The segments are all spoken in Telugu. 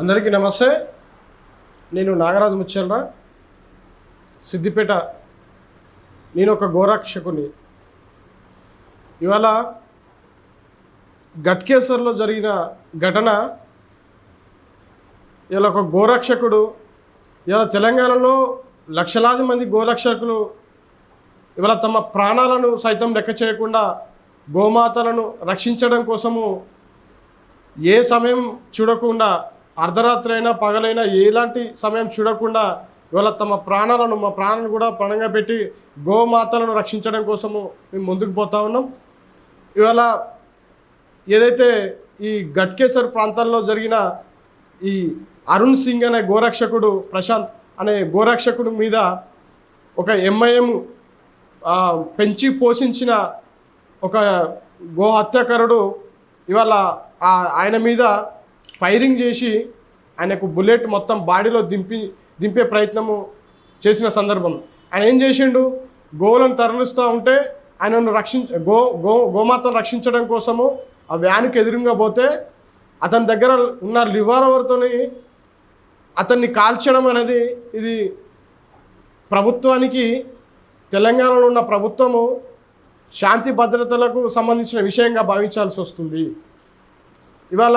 అందరికీ నమస్తే. నేను నాగరాజు ముచ్చల్రా సిద్దిపేట నేను ఒక గోరక్షకుని. ఇవాళ గట్కేసర్లో జరిగిన ఘటన ఇలా ఒక గోరక్షకుడు ఇలా తెలంగాణలో లక్షలాది మంది గోరక్షకులు ఇవాళ తమ ప్రాణాలను సైతం లెక్క చేయకుండా గోమాతలను రక్షించడం కోసము ఏ సమయం చూడకుండా అర్ధరాత్రి అయినా పగలైనా ఎలాంటి సమయం చూడకుండా ఇవాళ తమ ప్రాణాలను మా ప్రాణాలను కూడా పణంగా పెట్టి గోమాతలను రక్షించడం కోసము మేము ముందుకు పోతా ఉన్నాం. ఇవాళ ఏదైతే ఈ గట్కేసర్ ప్రాంతాల్లో జరిగిన ఈ అరుణ్ సింగ్ అనే గోరక్షకుడు ప్రశాంత్ అనే గోరక్షకుడు మీద ఒక ఎంఐఎం పెంచి పోషించిన ఒక గో హత్యాకారుడు ఇవాళ ఆయన మీద ఫైరింగ్ చేసి ఆయనకు బుల్లెట్ మొత్తం బాడీలో దింపి దింపే ప్రయత్నము చేసిన సందర్భం. ఆయన ఏం చేసిండు? గోవులను తరలిస్తూ ఉంటే ఆయనను రక్షించ గో గో గోమాతను రక్షించడం కోసము ఆ వ్యాన్కి ఎదురుగా పోతే అతని దగ్గర ఉన్న రివాల్వర్తోని అతన్ని కాల్చడం అనేది ఇది ప్రభుత్వానికి తెలంగాణలో ఉన్న ప్రభుత్వము శాంతి భద్రతలకు సంబంధించిన విషయంగా భావించాల్సి వస్తుంది. ఇవాళ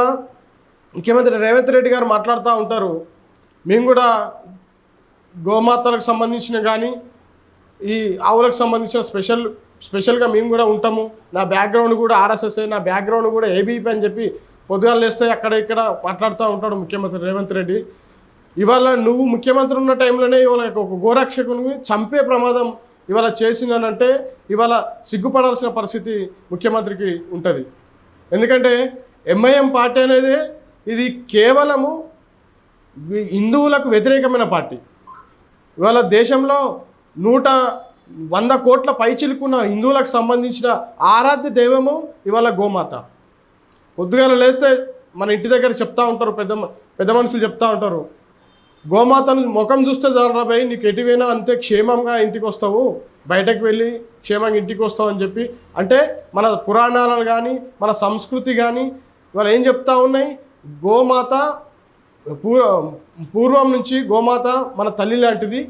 ముఖ్యమంత్రి రేవంత్ రెడ్డి గారు మాట్లాడుతూ ఉంటారు. మేము కూడా గోమాతలకు సంబంధించిన కానీ ఈ ఆవులకు సంబంధించిన స్పెషల్ స్పెషల్గా మేము కూడా ఉంటాము. నా బ్యాక్గ్రౌండ్ కూడా ఆర్ఎస్ఎస్ఏ నా బ్యాక్గ్రౌండ్ కూడా ఏబీపీ అని చెప్పి పొద్దుగాలు లేస్తే అక్కడ ఇక్కడ మాట్లాడుతూ ఉంటాడు ముఖ్యమంత్రి రేవంత్ రెడ్డి. ఇవాళ నువ్వు ముఖ్యమంత్రి ఉన్న టైంలోనే ఇవాళ ఒక గోరక్షకుని చంపే ప్రమాదం ఇవాళ చేసిందనంటే ఇవాళ సిగ్గుపడాల్సిన పరిస్థితి ముఖ్యమంత్రికి ఉంటుంది. ఎందుకంటే ఎంఐఎం పార్టీ అనేది ఇది కేవలము హిందువులకు వ్యతిరేకమైన పార్టీ. ఇవాళ దేశంలో నూట వంద కోట్ల పైచిలుకున్న హిందువులకు సంబంధించిన ఆరాధ్య దైవము ఇవాళ గోమాత. పొద్దుగాల లేస్తే మన ఇంటి దగ్గర చెప్తా ఉంటారు పెద్ద పెద్ద మనుషులు చెప్తా ఉంటారు గోమాతను ముఖం చూస్తే జరబాయి నీకు ఎటువైనా అంతే క్షేమంగా ఇంటికి వస్తావు బయటకు వెళ్ళి క్షేమంగా ఇంటికి వస్తావు అని చెప్పి. అంటే మన పురాణాలు కానీ మన సంస్కృతి కానీ ఇవాళ ఏం చెప్తా ఉన్నాయి? గోమాత పూర్వ పూర్వం నుంచి గోమాత మన తల్లి లాంటిది.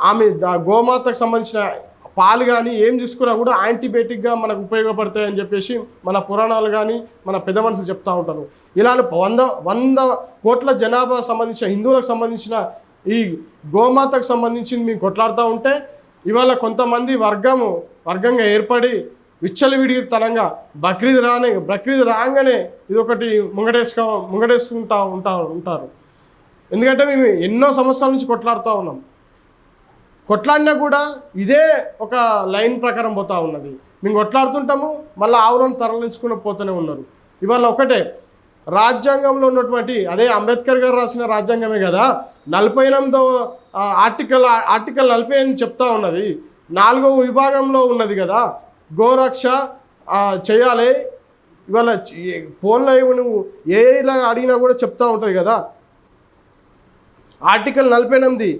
ఆమె దా- గోమాతకు సంబంధించిన పాలు కానీ ఏం తీసుకున్నా కూడా యాంటీబయాటిక్గా మనకు ఉపయోగపడతాయని చెప్పేసి మన పురాణాలు కానీ మన పెద్ద మనుషులు చెప్తూ ఉంటారు. ఇలాంటి వంద వంద కోట్ల జనాభా సంబంధించిన హిందువులకు సంబంధించిన ఈ గోమాతకు సంబంధించి మేము కొట్లాడుతూ ఉంటే ఇవాళ కొంతమంది వర్గము వర్గంగా ఏర్పడి విచ్చలవిడితనంగా బక్రీద్ రానే బక్రీద్ రాగానే ఇదొకటి ముంగటేసుకో ముంగటేసుకుంటా ఉంటా ఉంటారు. ఎందుకంటే మేము ఎన్నో సంవత్సరాల నుంచి కొట్లాడుతూ ఉన్నాం. కొట్లాడినా కూడా ఇదే ఒక లైన్ ప్రకారం పోతూ ఉన్నది. మేము కొట్లాడుతుంటాము మళ్ళీ ఆవులను తరలించుకుని పోతూనే ఉన్నారు. ఇవాళ ఒకటే రాజ్యాంగంలో ఉన్నటువంటి అదే అంబేద్కర్ గారు రాసిన రాజ్యాంగమే కదా నలభై ఎనిమిదవ ఆర్టికల్ ఆర్టికల్ నలభై ఎనిమిది చెప్తా ఉన్నది. నాలుగవ విభాగంలో ఉన్నది కదా గోరక్ష చేయాలి. ఇవాళ ఫోన్లో నువ్వు ఏ ఇలా అడిగినా కూడా చెప్తూ ఉంటుంది కదా. ఆర్టికల్ నలభై ఎనిమిది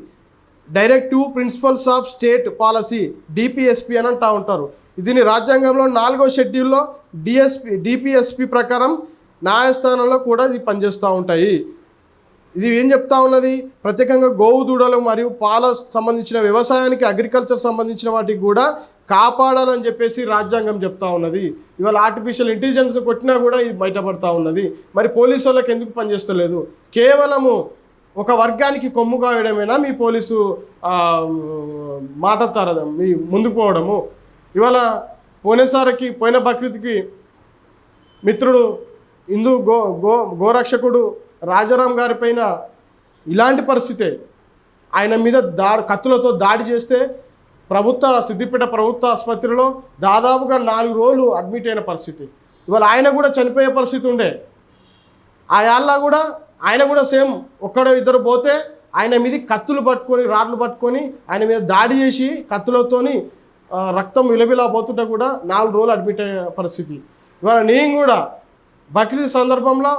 directive principles of state policy DPSP అని అంటూ ఉంటారు. దీని రాజ్యాంగంలో నాలుగో షెడ్యూల్లో డిఎస్పి డిపిఎస్పి ప్రకారం న్యాయస్థానంలో కూడా ఇది పనిచేస్తూ ఉంటాయి. ఇది ఏం చెప్తా ఉన్నది? ప్రత్యేకంగా గోవు దూడలు మరియు పాల సంబంధించిన వ్యవసాయానికి అగ్రికల్చర్ సంబంధించిన వాటికి కూడా కాపాడాలని చెప్పేసి రాజ్యాంగం చెప్తా ఉన్నది. ఇవాళ ఆర్టిఫిషియల్ ఇంటెలిజెన్స్ కొట్టినా కూడా ఇది బయటపడతా ఉన్నది. మరి పోలీసు వాళ్ళకి ఎందుకు పనిచేస్తలేదు? కేవలము ఒక వర్గానికి కొమ్ము కాయడమేనా? మీ పోలీసు మాట తరదం మీ ముందుకు పోవడము. ఇవాళ పోయినసారికి పోయిన బక్రీద్కి మిత్రుడు హిందూ గో గో గోరక్షకుడు రాజారాం గారి పైన ఇలాంటి పరిస్థితే ఆయన మీద దాడి కత్తులతో దాడి చేస్తే ప్రభుత్వ సిద్దిపేట ప్రభుత్వ ఆసుపత్రిలో దాదాపుగా నాలుగు రోజులు అడ్మిట్ అయిన పరిస్థితి. ఇవాళ ఆయన కూడా చనిపోయే పరిస్థితి ఉండే. ఆ యాళ్ళ కూడా ఆయన కూడా సేమ్ ఒక్కడో ఇద్దరు పోతే ఆయన మీద కత్తులు పట్టుకొని రాడ్లు పట్టుకొని ఆయన మీద దాడి చేసి కత్తులతోని రక్తం విలవిలా పోతుంటే కూడా నాలుగు రోజులు అడ్మిట్ అయ్యే పరిస్థితి. ఇవాళ నేను కూడా బక్రీద్ సందర్భంలో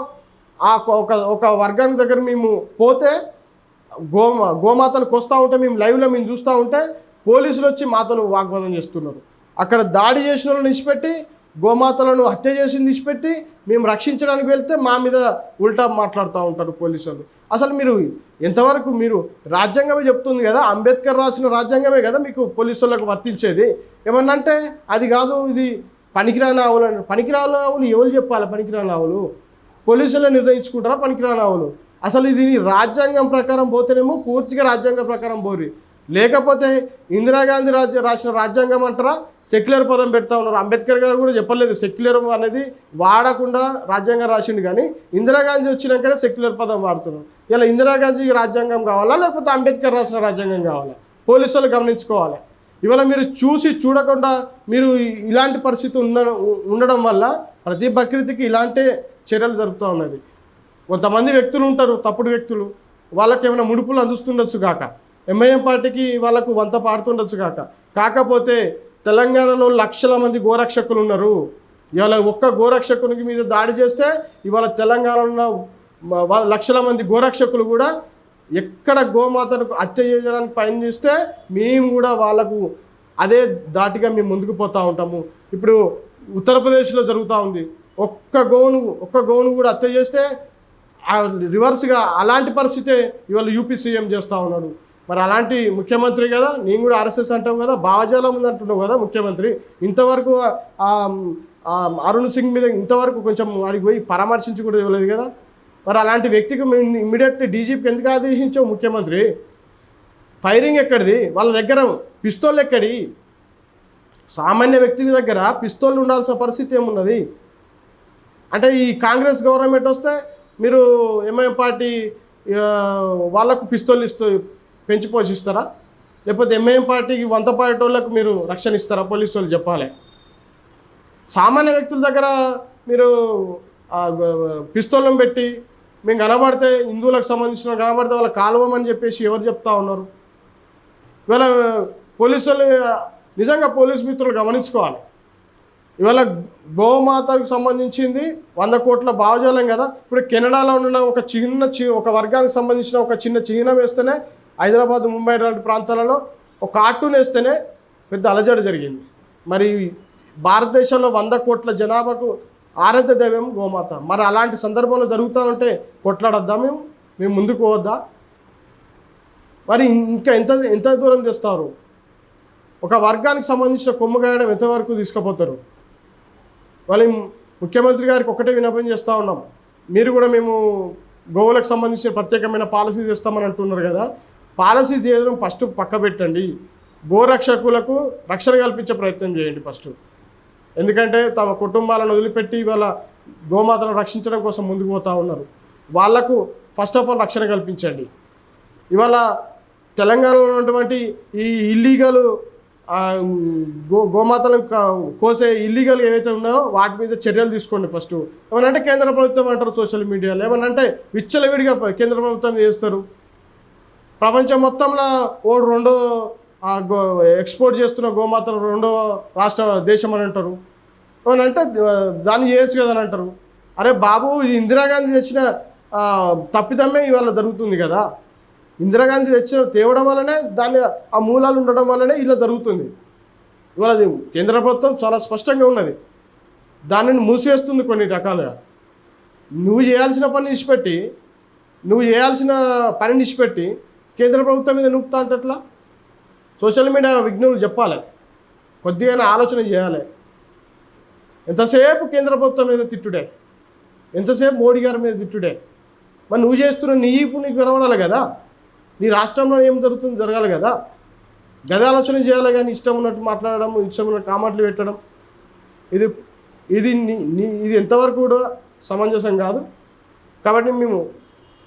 ఆ ఒక- ఒక వర్గానికి దగ్గర మేము పోతే గోమ గోమాతను కొస్తూ ఉంటే మేము లైవ్లో మేము చూస్తూ ఉంటే పోలీసులు వచ్చి మాతను వాగ్వాదం చేస్తున్నారు. అక్కడ దాడి చేసిన వాళ్ళు ఇచ్చిపెట్టి గోమాతలను హత్య చేసింది తీసిపెట్టి మేము రక్షించడానికి వెళ్తే మా మీద ఉల్టా మాట్లాడుతూ ఉంటారు పోలీసులు. అసలు మీరు ఎంతవరకు మీరు రాజ్యాంగమే చెప్తుంది కదా అంబేద్కర్ రాసిన రాజ్యాంగమే కదా మీకు పోలీసులకు వర్తించేది? ఏమన్నా అంటే అది కాదు ఇది పనికిరాని ఆవులు అని. పనికిరాని ఆవులు ఎవరు చెప్పాలి? పనికిరాని ఆవులు. పోలీసులే నిర్ణయించుకుంటారా? పనికిరాని ఆవులు. అసలు ఇది రాజ్యాంగం ప్రకారం పోతేనేమో పూర్తిగా రాజ్యాంగం ప్రకారం పోరి. లేకపోతే ఇందిరాగాంధీ రాజ్య రాసిన రాజ్యాంగం అంటారా? సెక్యులర్ పదం పెడతా ఉన్నారు. అంబేద్కర్ గారు కూడా చెప్పలేదు. సెక్యులర్ అనేది వాడకుండా రాజ్యాంగం రాసిండు కానీ ఇందిరాగాంధీ వచ్చినాకనే సెక్యులర్ పదం వాడుతున్నారు. ఇలా ఇందిరాగాంధీ రాజ్యాంగం కావాలా? లేకపోతే అంబేద్కర్ రాసిన రాజ్యాంగం కావాలా? పోలీసులు గమనించుకోవాలి? ఇవాళ మీరు చూసి చూడకుండా మీరు ఇలాంటి పరిస్థితి ఉన్న ఉండడం వల్ల ప్రతి ప్రకృతికి ఇలాంటి చర్యలు జరుగుతూ ఉన్నది. కొంతమంది వ్యక్తులు ఉంటారు తప్పుడు వ్యక్తులు. వాళ్ళకి ఏమైనా ముడుపులు అందిస్తుండొచ్చు కాక. ఎంఐఎం పార్టీకి వాళ్ళకు వంత పాడుతుండొచ్చు కాక. కాకపోతే తెలంగాణలో లక్షల మంది గోరక్షకులు ఉన్నారు. ఇవాళ ఒక్క గోరక్షకునికి మీద దాడి చేస్తే ఇవాళ తెలంగాణలో ఉన్న లక్షల మంది గోరక్షకులు కూడా ఎక్కడ గోమాతను హత్య చేయడానికి ప్రయత్నిస్తే మేము కూడా వాళ్ళకు అదే దాటిగా మేము ముందుకు పోతూ ఉంటాము. ఇప్పుడు ఉత్తరప్రదేశ్లో జరుగుతూ ఉంది. ఒక్క గోను ఒక్క గోను కూడా హత్య చేస్తే రివర్స్గా అలాంటి పరిస్థితే ఇవాళ యూపీ సీఎం చేస్తూ ఉన్నాడు. మరి అలాంటి ముఖ్యమంత్రి కదా నేను కూడా ఆర్ఎస్ఎస్ అంటావు కదా భావజాలం ఉంది అంటున్నావు కదా ముఖ్యమంత్రి. ఇంతవరకు అరుణ్ సింగ్ మీద ఇంతవరకు కొంచెం వాడికి పోయి పరామర్శించి కూడా ఇవ్వలేదు కదా. మరి అలాంటి వ్యక్తికి మేము ఇమ్మీడియట్ డీజీపీకి ఎందుకు ఆదేశించావు ముఖ్యమంత్రి? ఫైరింగ్ ఎక్కడిది? వాళ్ళ దగ్గర పిస్తోల్ ఎక్కడి? సామాన్య వ్యక్తి దగ్గర పిస్తోల్ ఉండాల్సిన పరిస్థితి ఏమున్నది? అంటే ఈ కాంగ్రెస్ గవర్నమెంట్ వస్తే మీరు ఎంఐఎం పార్టీ వాళ్ళకు పిస్తోల్ ఇస్తూ పెంచి పోషిస్తారా? లేకపోతే ఎంఐఎం పార్టీకి వంత పాడేటోళ్ళకు మీరు రక్షణ ఇస్తారా? పోలీసు వాళ్ళు చెప్పాలి. సామాన్య వ్యక్తుల దగ్గర మీరు పిస్తోళ్ళం పెట్టి మేము కనబడితే హిందువులకు సంబంధించిన కనబడితే వాళ్ళ కాలువమని చెప్పేసి ఎవరు చెప్తా ఉన్నారు? ఇవాళ పోలీసులు నిజంగా పోలీస్ మిత్రులు గమనించుకోవాలి. ఇవాళ గోమాతకు సంబంధించింది వంద కోట్ల భావజాలం కదా? ఇప్పుడు కెనడాలో ఉన్న ఒక చిన్న చి ఒక వర్గానికి సంబంధించిన ఒక చిన్న చిహ్నం వేస్తేనే హైదరాబాద్ ముంబై లాంటి ప్రాంతాలలో ఒక కార్టూన్ వేస్తేనే పెద్ద అలజడి జరిగింది. మరి భారతదేశంలో వంద కోట్ల జనాభాకు ఆరాధ్య దైవం గోమాత. మరి అలాంటి సందర్భంలో జరుగుతూ ఉంటే కొట్లాడొద్దా మేము? మేము ముందుకు పోవద్దా? మరి ఇంకా ఎంత ఎంత దూరం చేస్తారు ఒక వర్గానికి సంబంధించిన కొమ్ము గాయడం ఎంతవరకు తీసుకుపోతారు? వాళ్ళు ముఖ్యమంత్రి గారికి ఒకటే విన్నపం చేస్తూ ఉన్నాం. మీరు కూడా మేము గోవులకు సంబంధించిన ప్రత్యేకమైన పాలసీ చేస్తామని అంటున్నారు కదా. పాలసీ చేయడం ఫస్ట్ పక్క పెట్టండి గోరక్షకులకు రక్షణ కల్పించే ప్రయత్నం చేయండి ఫస్ట్. ఎందుకంటే తమ కుటుంబాలను వదిలిపెట్టి ఇవాళ గోమాతను రక్షించడం కోసం ముందుకు పోతూ ఉన్నారు. వాళ్ళకు ఫస్ట్ ఆఫ్ ఆల్ రక్షణ కల్పించండి. ఇవాళ తెలంగాణలో ఉన్నటువంటి ఈ ఇల్లీగల్ గో గోమాతలను కోసే ఇల్లీగల్ ఏవైతే ఉన్నాయో వాటి మీద చర్యలు తీసుకోండి ఫస్ట్. ఏమనంటే కేంద్ర ప్రభుత్వం అంటారు సోషల్ మీడియాలో. ఏమనంటే విచ్చలవిడిగా కేంద్ర ప్రభుత్వం చేస్తారు? ప్రపంచం మొత్తంలో ఓ రెండో గో ఎక్స్పోర్ట్ చేస్తున్న గోమాతలు రెండో రాష్ట్ర దేశం అని అంటారు. ఏమనంటే దాన్ని చేయొచ్చు కదా అని అంటారు. అరే బాబు ఇందిరాగాంధీ తెచ్చిన తప్పిదమ్మే ఇవాళ జరుగుతుంది కదా. ఇందిరాగాంధీ తెచ్చిన తేవడం వల్లనే దాన్ని ఆ మూలాలు ఉండడం వల్లనే ఇలా జరుగుతుంది. ఇవాళ కేంద్ర ప్రభుత్వం చాలా స్పష్టంగా ఉన్నది. దానిని మూసివేస్తుంది కొన్ని రకాలుగా. నువ్వు చేయాల్సిన పని నిష్పెట్టి నువ్వు చేయాల్సిన పని నిష్పెట్టి కేంద్ర ప్రభుత్వం మీద నూపుతా అంటట్లా సోషల్ మీడియా విఘ్నులు చెప్పాలి. కొద్దిగా ఆలోచన చేయాలి. ఎంతసేపు కేంద్ర ప్రభుత్వం మీద తిట్టుడే? ఎంతసేపు మోడీ గారి మీద తిట్టుడే? మరి నువ్వు చేస్తున్న నీ ఇప్పుడు నీకు కనబడాలి కదా? నీ రాష్ట్రంలో ఏం జరుగుతుందో జరగాలి కదా? గద ఆలోచన చేయాలి కానీ ఇష్టం ఉన్నట్టు మాట్లాడడం ఇష్టం ఉన్న కామెంట్లు పెట్టడం. ఇది ఇది నీ నీ ఇది ఎంతవరకు కూడా సమంజసం కాదు. కాబట్టి మేము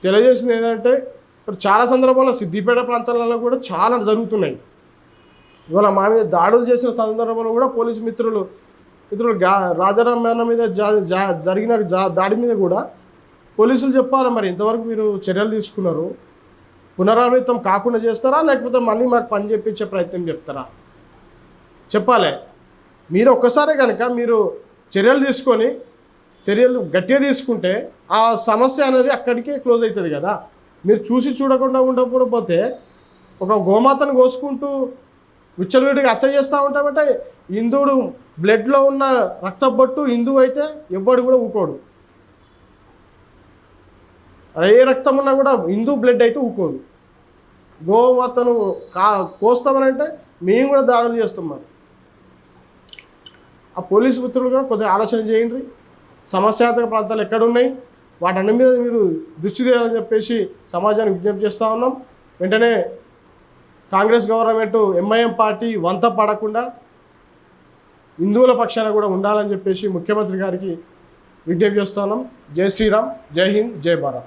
తెలియజేసింది ఏంటంటే ఇప్పుడు చాలా సందర్భాల్లో సిద్దిపేట ప్రాంతాలలో కూడా చాలా జరుగుతున్నాయి. ఇవాళ మా మీద దాడులు చేసిన సందర్భంలో కూడా పోలీసు మిత్రులు మిత్రులు గా రాజారాం మేన మీద జా జా- జరిగిన జా- దాడి మీద కూడా పోలీసులు చెప్పాలి మరి? ఇంతవరకు మీరు చర్యలు తీసుకున్నారు. పునరావృతం కాకుండా చేస్తారా? లేకపోతే మళ్ళీ మాకు పని చెప్పించే ప్రయత్నం చెప్తారా చెప్పాలి. మీరు ఒక్కసారే కనుక మీరు చర్యలు తీసుకొని చర్యలు గట్టిగా తీసుకుంటే ఆ సమస్య అనేది అక్కడికే క్లోజ్ అవుతుంది కదా? మీరు చూసి చూడకుండా ఉండకపోతే ఒక గోమాతను కోసుకుంటూ విచ్చలవిడిగా హత్య చేస్తూ ఉంటామంటే హిందువుడు బ్లడ్లో ఉన్న రక్తబొట్టు హిందువు అయితే ఎవ్వడు కూడా ఊకోడు. ఏ రక్తం ఉన్నా కూడా హిందూ బ్లడ్ అయితే ఊకోదు. గోమాతను కా కోస్తామని అంటే మేము కూడా దాడులు చేస్తాం మరి. ఆ పోలీసు మిత్రులు కూడా కొద్దిగా ఆలోచన చేయండి. సమస్యాత్మక ప్రాంతాలు ఎక్కడున్నాయి? వాటన్ని మీద మీరు దృష్టి చేయాలని చెప్పేసి సమాజానికి విజ్ఞప్తి చేస్తూ ఉన్నాం. వెంటనే కాంగ్రెస్ గవర్నమెంట్ ఎంఐఎం పార్టీ వంత పడకుండా హిందువుల పక్షాన కూడా ఉండాలని చెప్పేసి ముఖ్యమంత్రి గారికి విజ్ఞప్తి చేస్తున్నాం జై శ్రీరామ్ జై హింద్ జై భారత్.